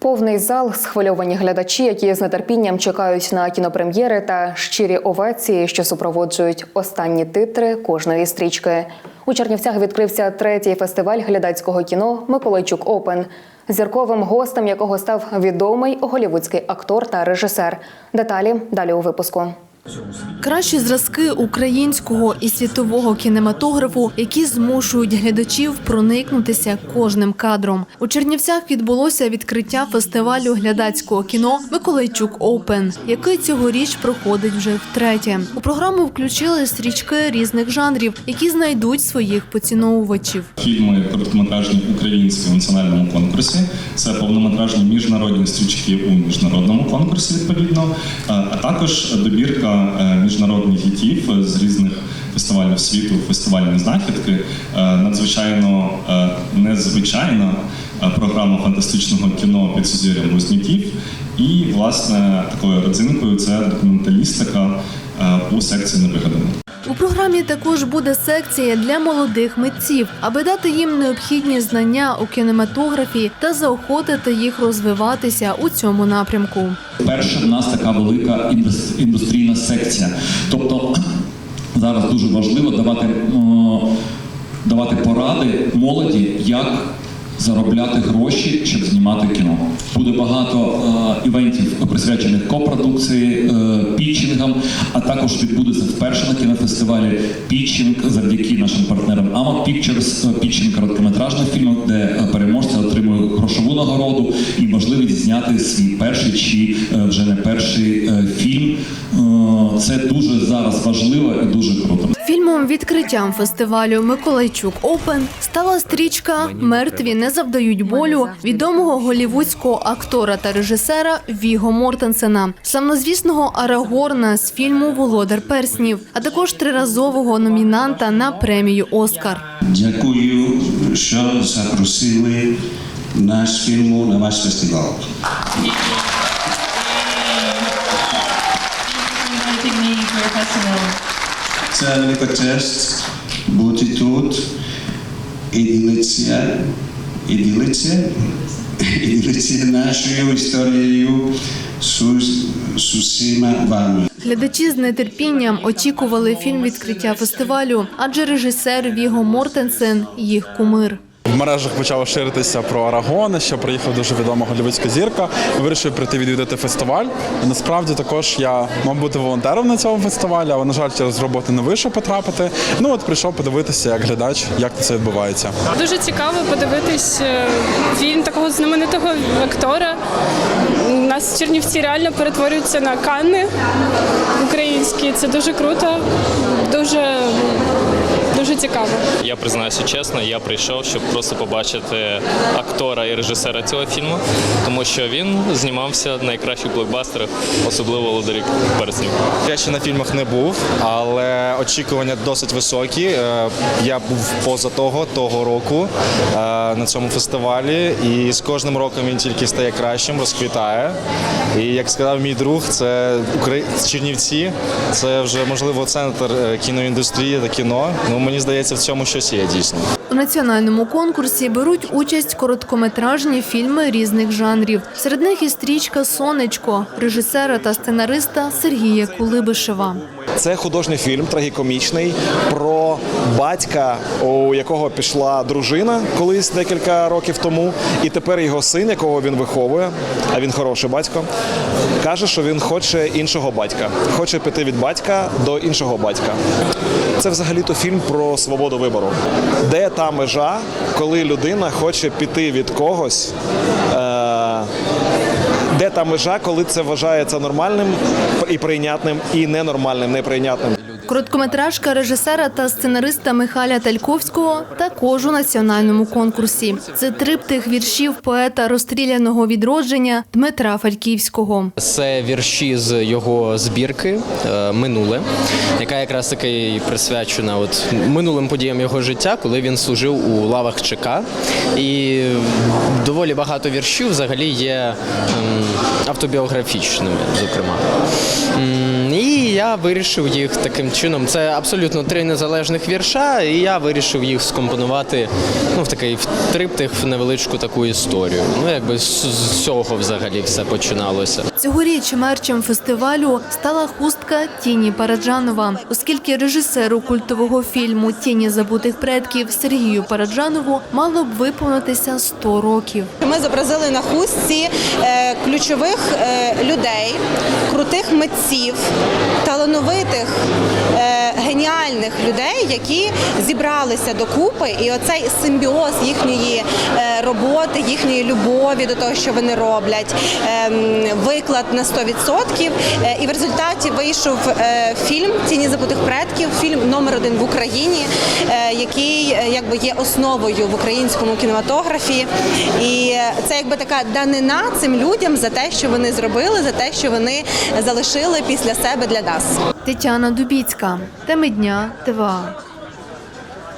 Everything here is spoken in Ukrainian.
Повний зал, схвильовані глядачі, які з нетерпінням чекають на кінопрем'єри та щирі овації, що супроводжують останні титри кожної стрічки. У Чернівцях відкрився третій фестиваль глядацького кіно Миколайчук Опен, зірковим гостем якого став відомий голівудський актор та режисер. Деталі далі у випуску. Кращі зразки українського і світового кінематографу, які змушують глядачів проникнутися кожним кадром. У Чернівцях відбулося відкриття фестивалю глядацького кіно Миколайчук Оупен, який цьогоріч проходить вже втретє. У програму включили стрічки різних жанрів, які знайдуть своїх поціновувачів. Фільми короткометражні українські в національному конкурсі. Це повнометражні міжнародні стрічки у міжнародному конкурсі, відповідно, а також добірка е, міжнародних гітів з різних фестивалів світу, фестивальні знахідки. Е, Надзвичайно е, незвичайна е, програма фантастичного кіно під сузір'ям близнюків. І, власне, такою родзинкою це документалістика е, у секції невигадано. У програмі також буде секція для молодих митців, аби дати їм необхідні знання у кінематографії та заохотити їх розвиватися у цьому напрямку. Перше, в нас така велика індус- індустрійна секція. Тобто зараз дуже важливо давати, давати поради молоді, як заробляти гроші, щоб знімати кіно. Буде багато е, івентів, присвячених копродукції, е, пітчингам, а також відбудеться вперше на кінофестивалі пітчинг завдяки нашим партнерам Amok Pictures, е, пітчинг короткометражних фільмів, де е, переможця грошову нагороду і можливість зняти свій перший чи е, вже не перший е, фільм. Е, Це дуже зараз важливо і дуже круто. Фільмом відкриттям фестивалю Миколайчук Опен стала стрічка Мертві не завдають болю відомого голівудського актора та режисера Віго Мортенсена, славнозвісного Арагорна з фільму Володар перснів, а також триразового номінанта на премію Оскар. Дякую, що запросили наш фільм на ваш festival. Це велика честь бути тут і ділитися, і ділитися, і ділитися нашою історією з усіма вами. Глядачі з нетерпінням очікували фільм відкриття фестивалю, адже режисер Віго Мортенсен їх кумир. В мережах почало ширитися про Арагона, що приїхав дуже відома голівудська зірка. Вирішив прийти відвідати фестиваль. Насправді також я мав бути волонтером на цьому фестивалі, але на жаль, через роботу не вийшов потрапити. Ну от прийшов подивитися як глядач, як це відбувається. Дуже цікаво подивитись е, фільм такого знаменитого актора. У нас Чернівці реально перетворюються на Канни українські. Це дуже круто, дуже цікаво. Я признаюся чесно, я прийшов, щоб просто побачити актора і режисера цього фільму, тому що він знімався в найкращих блокбастерах, особливо «Володарі перснів. Я ще на фільмах не був, але очікування досить високі. Е, Я був поза того того року е, на цьому фестивалі, і з кожним роком він тільки стає кращим, розквітає. І як сказав мій друг, це Украї... Чернівці, це вже можливо центр е, кіноіндустрії та кіно. Ну мені здається, в цьому щось є дійсно. У національному конкурсі беруть участь короткометражні фільми різних жанрів. Серед них і стрічка Сонечко режисера та сценариста Сергія Кулибишева. Це художній фільм, трагікомічний, про батька, у якого пішла дружина колись декілька років тому, і тепер його син, якого він виховує, а він хороший батько, каже, що він хоче іншого батька, хоче піти від батька до іншого батька. Це взагалі-то фільм про свободу вибору. Де та межа, коли людина хоче піти від когось? Та межа, коли це вважається нормальним і прийнятним, і ненормальним, неприйнятним. Короткометражка режисера та сценариста Михайля Тальковського також у національному конкурсі. Це триптих віршів поета розстріляного відродження Дмитра Фальківського. Це вірші з його збірки е, Минуле, яка якраз таки присвячена от минулим подіям його життя, коли він служив у лавах ЧК. І доволі багато віршів взагалі є ем, автобіографічними, зокрема. І я вирішив їх таким чином. Це абсолютно три незалежних вірша, і я вирішив їх скомпонувати ну, в такий в триптих, в невеличку таку історію. Ну, якби з, з цього взагалі все починалося. Цьогоріч мерчем фестивалю стала хустка Тіні Параджанова, оскільки режисеру культового фільму Тіні забутих предків Сергію Параджанову мало б виповнитися 100 років. Ми зобразили на хустці е, ключових е, людей, крутих митців, талановитих, які зібралися докупи, і оцей симбіоз їхньої е, роботи, їхньої любові до того, що вони роблять, е, виклад на 100%. Е, І в результаті вийшов е, фільм Тіні забутих предків, фільм номер один в Україні, який якби є основою в українському кінематографі. І це якби така данина цим людям за те, що вони зробили, за те, що вони залишили після себе для нас. Тетяна Дубіцька. Теми дня ТВА.